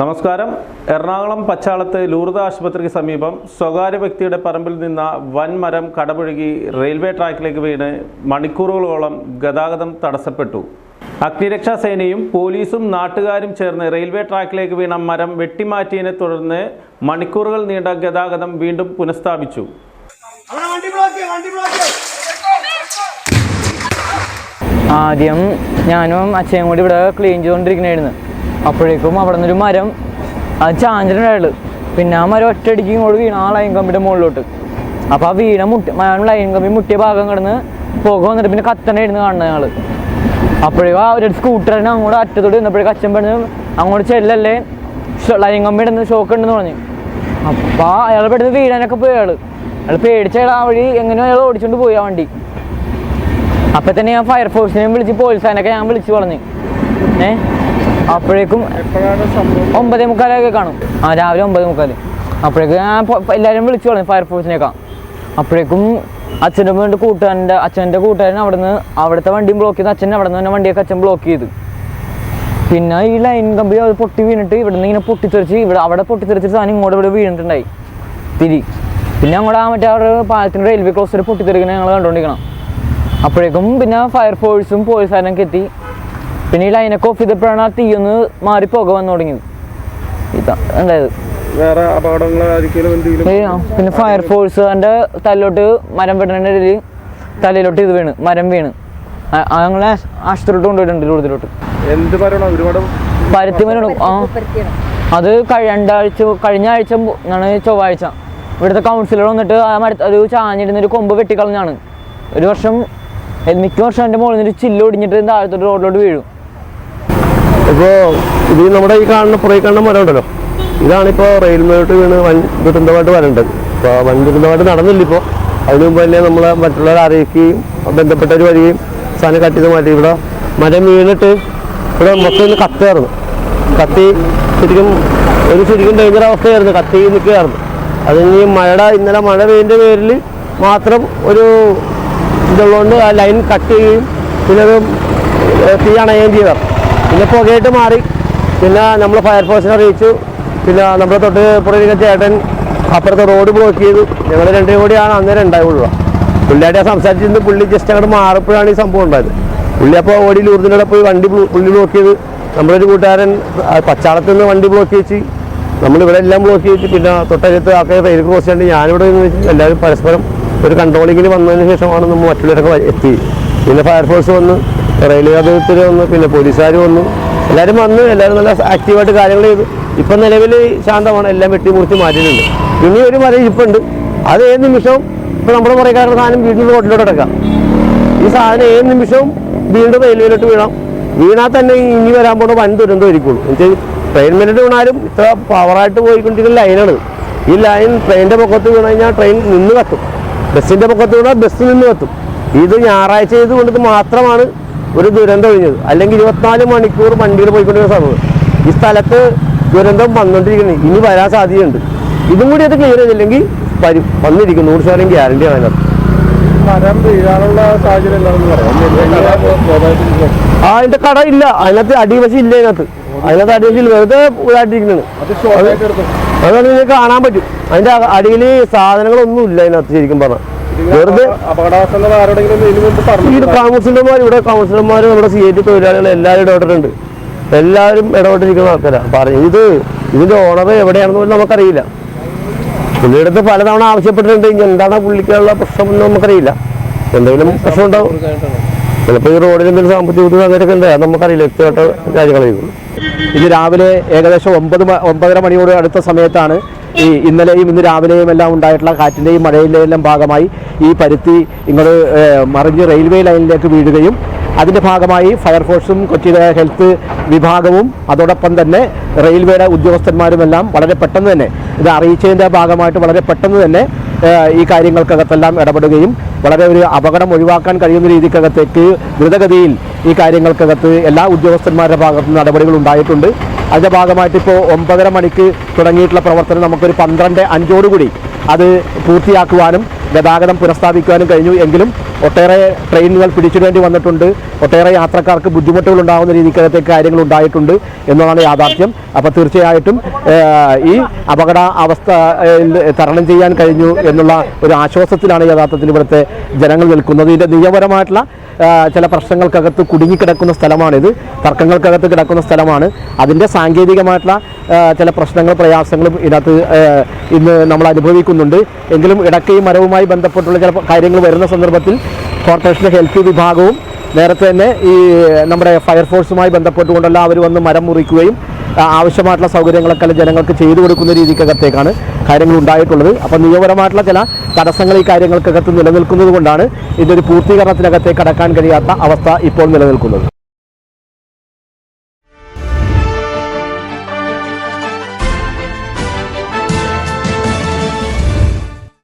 നമസ്കാരം. എറണാകുളം പച്ചാളത്ത് ലൂർദ ആശുപത്രിക്ക് സമീപം സ്വകാര്യ വ്യക്തിയുടെ പറമ്പിൽ നിന്ന വൻ മരം കടപുഴകി റെയിൽവേ ട്രാക്കിലേക്ക് വീണ് മണിക്കൂറുകളോളം ഗതാഗതം തടസ്സപ്പെട്ടു. അഗ്നിരക്ഷാ സേനയും പോലീസും നാട്ടുകാരും ചേർന്ന് റെയിൽവേ ട്രാക്കിലേക്ക് വീണ മരം വെട്ടിമാറ്റിയതിനെ തുടർന്ന് മണിക്കൂറുകൾ നീണ്ട ഗതാഗതം വീണ്ടും പുനഃസ്ഥാപിച്ചു. ആദ്യം ഞാനും അച്ഛനും കൂടി ഇവിടെ ക്ലീൻ ചെയ്തുകൊണ്ടിരിക്കണായിരുന്നു അപ്പോഴേക്കും അവിടെ നിന്നൊരു മരം അത് ചാഞ്ചിട്ടുണ്ടായുള്ളു പിന്നെ ആ മരം ഒറ്റയടിക്ക് ഇങ്ങോട്ട് വീണ ആ ലൈൻ കമ്പിയുടെ മുകളിലോട്ട്. അപ്പോൾ ആ വീണ മുട്ടി ലൈൻ കമ്പി മുട്ടിയ ഭാഗം കിടന്ന് പുക വന്നിട്ട് പിന്നെ കത്തണായിരുന്നു കാണുന്നത് ഞങ്ങൾ അപ്പോഴേക്കും ആ ഒരു സ്കൂട്ടറിന് അങ്ങോട്ട് അറ്റത്തോട് നിന്നപ്പോഴേക്കും അച്ഛൻ പെടുന്നു അങ്ങോട്ട് ചെല്ലല്ലേ? ലൈൻ കമ്പി ഇടുന്ന ഷോക്ക് ഉണ്ടെന്ന് പറഞ്ഞു. അപ്പോൾ അയാൾ പെട്ടെന്ന് വീഴാനൊക്കെ പോയി അയാൾ അയാൾ പേടിച്ച അയാൾ ആ വഴി എങ്ങനെയോ അയാൾ ഓടിച്ചോണ്ട് പോയി ആ വണ്ടി. അപ്പൊ തന്നെ ഞാൻ ഫയർഫോഴ്സിനെയും വിളിച്ച് പോലീസാനൊക്കെ ഞാൻ വിളിച്ചു പറഞ്ഞു ഏ? അപ്പോഴേക്കും ഒമ്പതേ മുക്കാലൊക്കെ കാണും. ആ രാവിലെ ഒമ്പത് മുക്കാൽ അപ്പോഴേക്കും ഞാൻ എല്ലാവരും വിളിച്ചു പറഞ്ഞു ഫയർഫോഴ്സിനേക്കാൾ അപ്പോഴേക്കും അച്ഛന്റെ വീണ്ടും കൂട്ടുകാരന്റെ അച്ഛന്റെ കൂട്ടുകാരൻ അവിടെ നിന്ന് അവിടുത്തെ വണ്ടിയും ബ്ലോക്ക് ചെയ്ത് അച്ഛൻ അവിടെ നിന്ന് തന്നെ വണ്ടിയൊക്കെ അച്ഛൻ ബ്ലോക്ക് ചെയ്തു. പിന്നെ ഈ ലൈൻ കമ്പി അത് പൊട്ടി വീണിട്ട് ഇവിടെ നിന്ന് ഇങ്ങനെ പൊട്ടിത്തെറിച്ച് ഇവിടെ അവിടെ പൊട്ടിത്തെറിച്ചിട്ട് സാധനം ഇങ്ങോട്ട് ഇവിടെ വീണിട്ടുണ്ടായി. തിരി. പിന്നെ അങ്ങോട്ട് ആ മറ്റേ അവിടെ പാലത്തിന്റെ റെയിൽവേ ക്രോസ് പൊട്ടിത്തെറിക്കുന്നത് ഞങ്ങൾ കണ്ടുകൊണ്ടിരിക്കണം അപ്പോഴേക്കും പിന്നെ ഫയർഫോഴ്സും പോലീസുകാരനൊക്കെ എത്തി. പിന്നെ ഈ ലൈനൊക്കെ ഓഫ് ചെയ്തപ്പോഴാണ് ആ തീയൊന്ന് മാറി പോകാൻ വന്നു തുടങ്ങിയത്. ഇതാ ഉണ്ടായത് വേറെ അപകടങ്ങൾ പിന്നെ ഫയർഫോഴ്സുകാരന്റെ തലോട്ട് മരം ഇടയിൽ തലയിലോട്ട് ഇത് വീണ് മരം വീണ്. ഞങ്ങളെ ആശുപത്രിയിലോട്ട് കൊണ്ടുപോയിട്ടുണ്ട് കൂടുതലോട്ട് എന്ത് ഒരുപാട് പരുത്തി ആ. അത് രണ്ടാഴ്ച കഴിഞ്ഞ ആഴ്ച ആണ് ചൊവ്വാഴ്ച. ഇവിടുത്തെ കൗൺസിലർ വന്നിട്ട് ആ മരത്ത് ഒരു ചാഞ്ഞിരുന്ന ഒരു കൊമ്പ് വെട്ടിക്കളഞ്ഞാണ് ഒരു വർഷം മിക്ക വർഷം എന്റെ മുകളിൽ നിന്ന് ഒരു ചില്ല് ഒടിഞ്ഞിട്ട് താഴത്തോട്ട് റോഡിലോട്ട് വീഴും. ഇപ്പോൾ ഇത് നമ്മുടെ ഈ കാണുന്ന പുറകെ കാണുന്ന മരം ഉണ്ടല്ലോ. ഇതാണിപ്പോൾ റെയിൽവേട്ട് വീണ് വൻ ദുരന്തമായിട്ട് വരേണ്ടത്. ഇപ്പോൾ വൻ ദുരന്തമായിട്ട് നടന്നില്ല ഇപ്പോൾ അതിനു മുമ്പ് തന്നെ നമ്മൾ മറ്റുള്ളവരെ അറിയിക്കുകയും ബന്ധപ്പെട്ടവർ വരികയും സാധനം കട്ട് ചെയ്ത് മാറ്റി. ഇവിടെ മരം വീണിട്ട് ഇവിടെ മൊത്തം ഒന്ന് കത്തായിരുന്നു കത്തി ശരിക്കും ഒരു ശരിക്കും ഡേഞ്ചർ അവസ്ഥയായിരുന്നു. കത്തി നിൽക്കുകയായിരുന്നു. അതിന് മഴ ഇന്നലെ മഴ പെയ്യുന്ന പേരിൽ മാത്രം ഒരു ഇതുള്ളതുകൊണ്ട് ആ ലൈൻ കട്ട് ചെയ്യുകയും പിന്നെ അത് തീ അണയുകയും ചെയ്തതാണ് പിന്നെ പുകയായിട്ട് മാറി. പിന്നെ നമ്മൾ ഫയർഫോഴ്സിനെ അറിയിച്ചു. പിന്നെ നമ്മുടെ തൊട്ട് പുറകിലെ ചേട്ടൻ അപ്പുറത്തെ റോഡ് ബ്ലോക്ക് ചെയ്തു. ഞങ്ങൾ രണ്ടും കൂടിയാണ് അന്നേരം ഉണ്ടാവുള്ളൂ. പുള്ളിയായിട്ട് സംസാരിച്ചിരുന്ന് പുള്ളി ജസ്റ്റ് അങ്ങോട്ട് മാറുമ്പോഴാണ് ഈ സംഭവം ഉണ്ടായത്. പുള്ളി അപ്പോൾ ഓടി ലൂർദിനോടെ പോയി വണ്ടി പുള്ളി ബ്ലോക്ക് ചെയ്ത്. നമ്മളൊരു കൂട്ടുകാരൻ പച്ചാളത്ത് നിന്ന് വണ്ടി ബ്ലോക്ക് ചെയ്ച്ച് നമ്മളിവിടെ എല്ലാം ബ്ലോക്ക് ചെയ്തിട്ട് പിന്നെ തൊട്ടടുത്ത് ആക്കെ റെയിൽ ക്രോസ് ചെയ്യേണ്ട ഞാനിവിടെ എല്ലാവരും പരസ്പരം ഒരു കൺട്രോളിങ്ങിന് വന്നതിന് ശേഷമാണ് നമ്മൾ മറ്റുള്ളവരൊക്കെ എത്തി. പിന്നെ ഫയർഫോഴ്സ് വന്നു റെയിൽവേ അധികൃതർ വന്നു പിന്നെ പോലീസുകാർ വന്നു. എല്ലാവരും വന്ന് എല്ലാവരും നല്ല ആക്റ്റീവായിട്ട് കാര്യങ്ങൾ ചെയ്തു. ഇപ്പം നിലവിൽ ശാന്തമാണ് എല്ലാം വെട്ടി മുറിച്ച് മാറ്റിയിട്ടുണ്ട്. ഇനി ഒരു മല ഇരിപ്പുണ്ട്. അത് ഏത് നിമിഷവും ഇപ്പം നമ്മുടെ കാര്യങ്ങൾ സാധനം വീട്ടിൽ നിന്ന് ഹോട്ടലിലോട്ട് എടുക്കാം ഈ സാധനം ഏത് നിമിഷവും വീണ്ടും റെയിൽവേയിലോട്ട് വീഴാം. വീണാൽ തന്നെ ഇനി വരാൻ പോകുന്ന വൻ ദുരന്തം എന്നുവെച്ചാൽ ട്രെയിൻ മിനിറ്റ് വീണാലും ഇത്ര പവറായിട്ട് പോയിക്കൊണ്ടിരിക്കുന്ന ലൈനാണ് ഈ ലൈൻ ട്രെയിനിന്റെ പൊക്കത്ത് വീണ് കഴിഞ്ഞാൽ ട്രെയിൻ നിന്ന് കത്തും. ബസ്സിന്റെ മുഖത്തൂടെ വീണാൽ ബസ് നിന്ന് എത്തും. ഇത് ഞായറാഴ്ച ചെയ്ത് കൊണ്ടത് മാത്രമാണ് ഒരു ദുരന്തം ഒഴിഞ്ഞത്. അല്ലെങ്കിൽ ഇരുപത്തിനാല് മണിക്കൂർ വണ്ടിയിൽ പോയിക്കൊണ്ടിരുന്ന സമയം ഈ സ്ഥലത്ത് ദുരന്തം വന്നുകൊണ്ടിരിക്കുന്നത് ഇനി വരാൻ സാധ്യതയുണ്ട്. ഇതും കൂടി അത് ക്ലിയർ ചെയ്തില്ലെങ്കിൽ വരും വന്നിരിക്കും. നൂറ് ശതമാനം ഗ്യാരണ്ടിയാണ് അതിനകത്ത്. മരം വീഴാനുള്ള സാഹചര്യം എന്താണെന്ന് പറയാം. ആ അതിന്റെ കട ഇല്ല. അതിനകത്ത് അടിവശം ഇല്ല അതിനകത്ത്. അതിനകത്ത് അടിവശം. വെറുതെ ഇതായിട്ടിരിക്കുന്നത് അതാണ് നിങ്ങൾക്ക് കാണാൻ പറ്റും. അതിന്റെ അടിയിൽ സാധനങ്ങളൊന്നും ഇല്ല അതിനകത്ത് ശരിക്കും പറഞ്ഞാൽ വെറുതെ ഈ കൗൺസിലർമാർ ഇവിടെ കൗൺസിലർമാർ നമ്മുടെ സി ഐ ടി തൊഴിലാളികൾ എല്ലാവരും ഇടപെട്ടിട്ടുണ്ട്. എല്ലാവരും ഇടപെട്ടിരിക്കുന്ന ആൾക്കാരാണ് പറഞ്ഞു ഇത് ഇതിന്റെ ഓണർ എവിടെയാണെന്ന് പോലും നമുക്കറിയില്ല. പുള്ളിയുടെ അടുത്ത് പലതവണ ആവശ്യപ്പെട്ടിട്ടുണ്ട്. ഇനി എന്താണ് പുള്ളിക്കുള്ള പ്രശ്നം എന്ന് നമുക്കറിയില്ല. എന്തെങ്കിലും പ്രശ്നം ഉണ്ടാവും ചിലപ്പോൾ ഈ റോഡിൽ എന്തെങ്കിലും സാമ്പത്തിക ബുദ്ധിമുട്ട് അങ്ങനെയൊക്കെ ഉണ്ട്. അത് നമുക്കറിയില്ല. വ്യക്തിപരമായിട്ട് കാര്യങ്ങളായിരിക്കും ഇത് രാവിലെ ഏകദേശം ഒമ്പത് ഒമ്പതര മണിയോട് അടുത്ത സമയത്താണ് ഈ ഇന്നലെയും ഇന്ന് രാവിലെയും എല്ലാം ഉണ്ടായിട്ടുള്ള കാറ്റിന്റെയും മഴയിന്റെയും എല്ലാം ഭാഗമായി ഈ പരുത്തി ഇങ്ങോട്ട് മറിഞ്ഞ് റെയിൽവേ ലൈനിലേക്ക് വീഴുകയും അതിന്റെ ഭാഗമായി ഫയർഫോഴ്സും കൊച്ചിയിലെ ഹെൽത്ത് വിഭാഗവും അതോടൊപ്പം തന്നെ റെയിൽവേയുടെ ഉദ്യോഗസ്ഥന്മാരുമെല്ലാം വളരെ പെട്ടെന്ന് തന്നെ ഇത് അറിയിച്ചതിന്റെ ഭാഗമായിട്ട് വളരെ പെട്ടെന്ന് തന്നെ ഈ കാര്യങ്ങൾക്കകത്തെല്ലാം ഇടപെടുകയും വളരെ ഒരു അപകടം ഒഴിവാക്കാൻ കഴിയുന്ന രീതിക്കകത്തേക്ക് ദ്രുതഗതിയിൽ ഈ കാര്യങ്ങൾക്കകത്ത് എല്ലാ ഉദ്യോഗസ്ഥന്മാരുടെ ഭാഗത്തു നിന്ന് നടപടികൾ ഉണ്ടായിട്ടുണ്ട്. അതിന്റെ ഭാഗമായിട്ട് ഇപ്പോൾ ഒമ്പതര മണിക്ക് തുടങ്ങിയിട്ടുള്ള പ്രവർത്തനം നമുക്കൊരു പന്ത്രണ്ട് അഞ്ചോടുകൂടി അത് പൂർത്തിയാക്കുവാനും ഗതാഗതം പുനഃസ്ഥാപിക്കുവാനും കഴിഞ്ഞു. എങ്കിലും ഒട്ടേറെ ട്രെയിനുകൾ പിടിച്ചിടേണ്ടി വന്നിട്ടുണ്ട്. ഒട്ടേറെ യാത്രക്കാർക്ക് ബുദ്ധിമുട്ടുകൾ ഉണ്ടാകുന്ന രീതിക്കകത്തേക്ക് കാര്യങ്ങൾ ഉണ്ടായിട്ടുണ്ട് എന്നതാണ് യാഥാർത്ഥ്യം. അപ്പോൾ തീർച്ചയായിട്ടും ഈ അപകട അവസ്ഥ തരണം ചെയ്യാൻ കഴിഞ്ഞു എന്നുള്ള ഒരു ആശ്വാസത്തിലാണ് യഥാർത്ഥത്തിൽ ഇവിടുത്തെ ജനങ്ങൾ നിൽക്കുന്നത്. ഇതിന്റെ നിയമപരമായിട്ടുള്ള ചില പ്രശ്നങ്ങൾക്കകത്ത് കുടുങ്ങിക്കിടക്കുന്ന സ്ഥലമാണിത്. തർക്കങ്ങൾക്കകത്ത് കിടക്കുന്ന സ്ഥലമാണ്. അതിന്റെ സാങ്കേതികമായിട്ടുള്ള ചില പ്രശ്നങ്ങൾ പ്രയാസങ്ങളും ഇതിനകത്ത് ഇന്ന് നമ്മൾ അനുഭവിക്കുന്നുണ്ട്. എങ്കിലും ഇടക്കയും മരവുമായി ബന്ധപ്പെട്ടുള്ള ചില കാര്യങ്ങൾ വരുന്ന സന്ദർഭത്തിൽ കോർപ്പറേഷന്റെ ഹെൽത്ത് വിഭാഗവും നേരത്തെ തന്നെ ഈ നമ്മുടെ ഫയർഫോഴ്സുമായി ബന്ധപ്പെട്ടുകൊണ്ടല്ല അവർ വന്ന് മരം മുറിക്കുകയും ആവശ്യമായിട്ടുള്ള സൗകര്യങ്ങളൊക്കെ ജനങ്ങൾക്ക് ചെയ്തു കൊടുക്കുന്ന രീതിക്കകത്തേക്കാണ് കാര്യങ്ങൾ ഉണ്ടായിട്ടുള്ളത്. അപ്പോൾ നിയമപരമായിട്ടുള്ള ചില തടസ്സങ്ങൾ ഈ കാര്യങ്ങൾക്കകത്ത് നിലനിൽക്കുന്നത് കൊണ്ടാണ് ഇതിന്റെ ഒരു പൂർത്തീകരണത്തിനകത്തേക്ക് കടക്കാൻ കഴിയാത്ത അവസ്ഥ ഇപ്പോൾ നിലനിൽക്കുന്നത്.